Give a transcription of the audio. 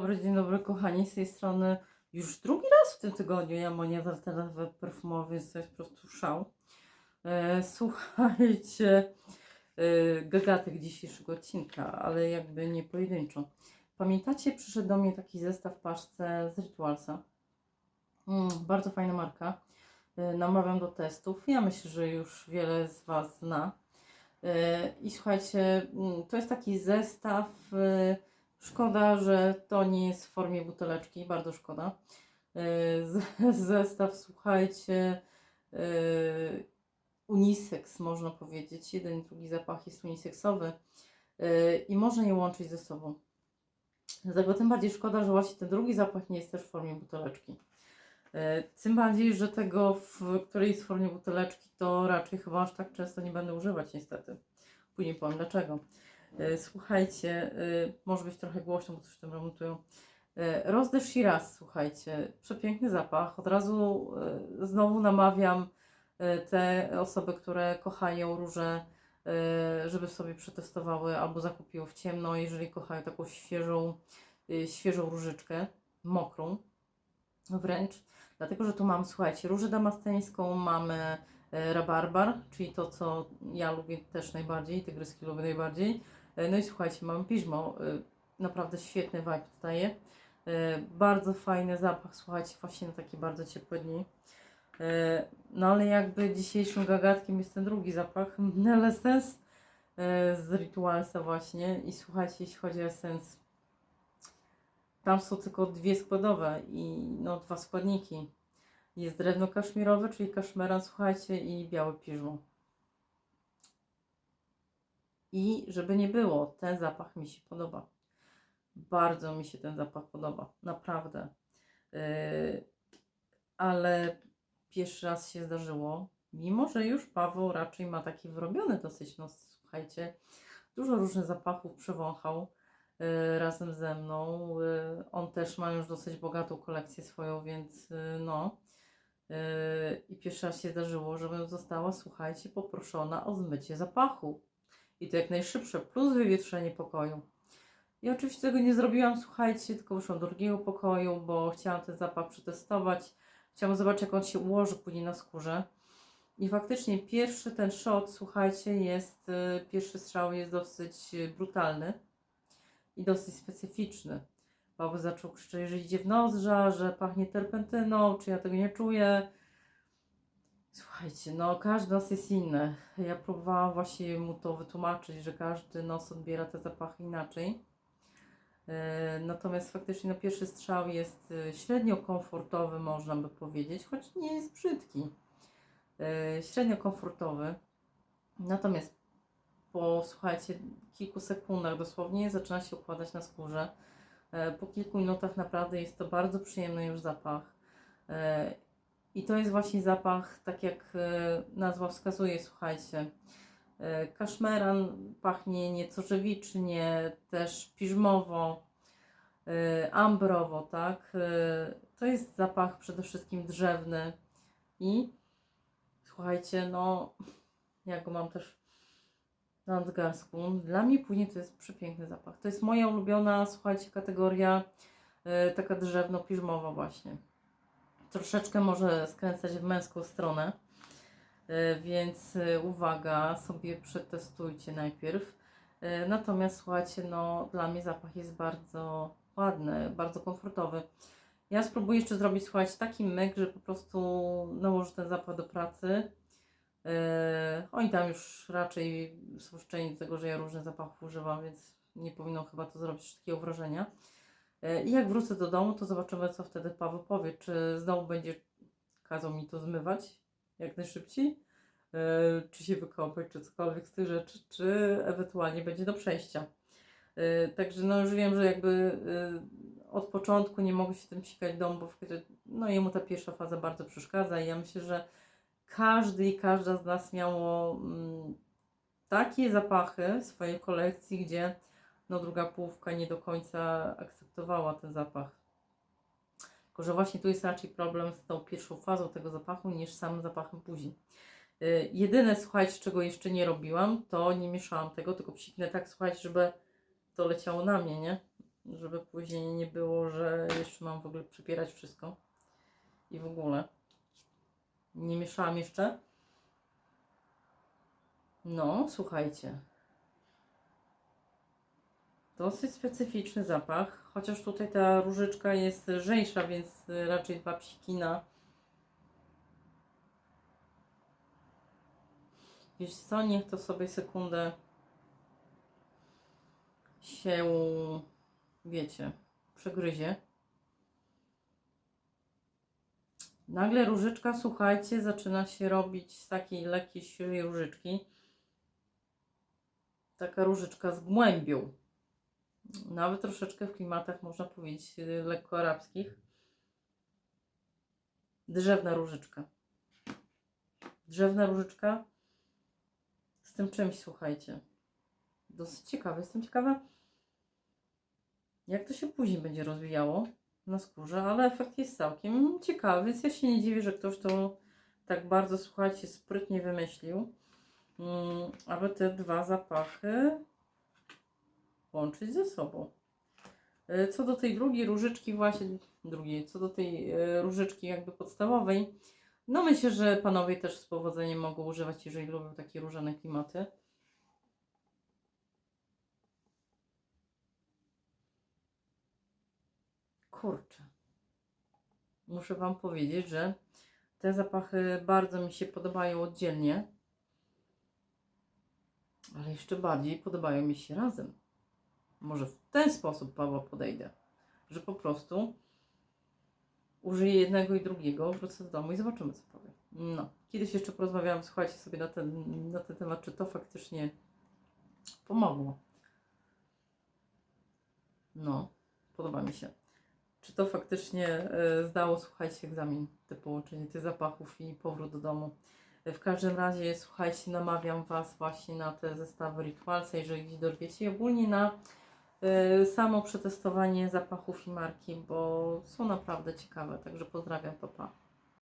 Dobry dzień dobry kochani, z tej strony już drugi raz w tym tygodniu ja monia alternatywy perfumowy, więc to jest po prostu szał. E, słuchajcie, e, gagatek dzisiejszego odcinka, ale jakby nie pojedynczo. Pamiętacie, przyszedł do mnie taki zestaw w paczce z Ritualsa. Mm, bardzo fajna marka. E, namawiam do testów. Ja myślę, że już wiele z Was zna. E, I słuchajcie, mm, to jest taki zestaw. e, Szkoda, że to nie jest w formie buteleczki, bardzo szkoda. Z- Zestaw, słuchajcie, e, unisex można powiedzieć. Jeden i drugi zapach jest uniseksowy e, i można je łączyć ze sobą. Dlatego tym bardziej szkoda, że właśnie ten drugi zapach nie jest też w formie buteleczki. Tym bardziej, że tego, w której jest w formie buteleczki, to raczej chyba aż tak często nie będę używać niestety. Później powiem dlaczego. E, Słuchajcie, e, może być trochę głośno, bo coś tam remontują. E, de Shiraz, słuchajcie, przepiękny zapach. Od razu znowu namawiam te osoby, które kochają róże, żeby sobie przetestowały albo zakupiły w ciemno, jeżeli kochają taką świeżą, świeżą różyczkę, mokrą wręcz. Dlatego, że tu mam, słuchajcie, różę damasteńską, mamy rabarbar, czyli to, co ja lubię też najbardziej, tygryski lubię najbardziej. E, No i słuchajcie, mamy piżmo, e, naprawdę świetny vibe daje. E, Bardzo fajny zapach, słuchajcie, właśnie na takie bardzo ciepłe dni. No ale jakby dzisiejszym gagatkiem jest ten drugi zapach, Nelessence z Ritualsa właśnie. I słuchajcie, jeśli chodzi o Essence, tam są tylko dwie składowe i no dwa składniki. Jest drewno kaszmirowe, czyli kaszmeran, słuchajcie, i białe piżmo. I żeby nie było, ten zapach mi się podoba. Bardzo mi się ten zapach podoba, naprawdę. Yy, ale pierwszy raz się zdarzyło, mimo że już Paweł raczej ma taki wyrobiony dosyć, no słuchajcie, dużo różnych zapachów przewąchał yy, razem ze mną. Yy, on też ma już dosyć bogatą kolekcję swoją, więc no. I pierwszy raz się zdarzyło, żebym została, słuchajcie, poproszona o zmycie zapachu. I to jak najszybsze, plus wywietrzenie pokoju. I oczywiście tego nie zrobiłam, słuchajcie, tylko wyszłam do drugiego pokoju, bo chciałam ten zapach przetestować. Chciałam zobaczyć, jak on się ułoży później na skórze. I faktycznie pierwszy ten shot, słuchajcie, jest, y, pierwszy strzał jest dosyć y, brutalny i dosyć specyficzny. Paweł zaczął krzyczeć, że idzie w nozdrza, że pachnie terpentyną, czy ja tego nie czuję. Słuchajcie, no każdy nos jest inny. Ja próbowałam właśnie mu to wytłumaczyć, że każdy nos odbiera te zapachy inaczej. E, Natomiast faktycznie no, pierwszy strzał jest e, średnio komfortowy, można by powiedzieć, choć nie jest brzydki. E, Średnio komfortowy. Natomiast po, słuchajcie, kilku sekundach dosłownie zaczyna się układać na skórze. Po kilku minutach naprawdę jest to bardzo przyjemny już zapach. I to jest właśnie zapach, tak jak e, nazwa wskazuje, słuchajcie. E, Kaszmeran pachnie nieco żywicznie, też piżmowo, e, ambrowo, tak? To jest zapach przede wszystkim drzewny i słuchajcie, no ja go mam też na nadgarsku. Dla mnie później to jest przepiękny zapach. To jest moja ulubiona, słuchajcie, kategoria taka drzewno-piżmowa właśnie. Troszeczkę może skręcać w męską stronę. E, Więc e, uwaga, sobie przetestujcie najpierw. E, Natomiast słuchajcie, no dla mnie zapach jest bardzo ładny, bardzo komfortowy. Ja spróbuję jeszcze zrobić, słuchajcie, taki myk, że po prostu nałożę ten zapach do pracy. E, Oni tam już raczej są szczeni do tego, że ja różne zapachów używam, więc nie powinno chyba to zrobić takiego wrażenia. E, I jak wrócę do domu, to zobaczymy, co wtedy Paweł powie. Czy znowu będzie kazał mi to zmywać jak najszybciej, e, czy się wykąpać, czy cokolwiek z tych rzeczy, czy ewentualnie będzie do przejścia. E, Także no już wiem, że jakby od początku nie mogę się tym psikać w domu, bo wtedy, no jemu ta pierwsza faza bardzo przeszkadza i ja myślę, że każdy i każda z nas miało mm, takie zapachy w swojej kolekcji, gdzie no druga połówka nie do końca akceptowała ten zapach. Tylko, że właśnie tu jest raczej problem z tą pierwszą fazą tego zapachu niż samym zapachem później. Y, Jedyne, słuchajcie, czego jeszcze nie robiłam, to nie mieszałam tego, tylko psiknę tak, słuchajcie, żeby to leciało na mnie, nie? żeby później nie było, że jeszcze mam w ogóle przepierać wszystko. I w ogóle. Nie mieszałam jeszcze. No, słuchajcie. Dosyć specyficzny zapach, chociaż tutaj ta różyczka jest lżejsza, więc y, raczej dwa psiki na. Wiesz co, niech to sobie sekundę się, wiecie, przegryzie. Nagle różyczka, słuchajcie, zaczyna się robić z takiej lekkiej, siwej różyczki. Taka różyczka z głębią. Nawet troszeczkę w klimatach, można powiedzieć, y, lekko arabskich. Drzewna różyczka. Drzewna różyczka z tym czymś, słuchajcie. Dosyć ciekawe. Jestem ciekawa, jak to się później będzie rozwijało na skórze, ale efekt jest całkiem ciekawy, więc ja się nie dziwię, że ktoś to tak bardzo, słuchajcie, sprytnie wymyślił, mm, aby te dwa zapachy łączyć ze sobą. E, Co do tej drugiej różyczki, właśnie drugiej, co do tej e, różyczki jakby podstawowej, no myślę, że panowie też z powodzeniem mogą używać, jeżeli lubią takie różane klimaty. Kurczę. Muszę Wam powiedzieć, że te zapachy bardzo mi się podobają oddzielnie, ale jeszcze bardziej podobają mi się razem. Może w ten sposób, Paweł, podejdę, że po prostu użyję jednego i drugiego, wrócę do domu i zobaczymy, co powiem. No, kiedyś jeszcze porozmawiałam, słuchajcie sobie na ten, na ten temat, czy to faktycznie pomogło. No, podoba mi się. Czy to faktycznie e, zdało, słuchajcie, egzamin, te połączenie tych zapachów i powrót do domu. E, W każdym razie, słuchajcie, namawiam Was właśnie na te zestawy Ritualsa, jeżeli dorwiecie, i ogólnie na samo przetestowanie zapachów i marki, bo są naprawdę ciekawe. Także pozdrawiam, papa. Pa.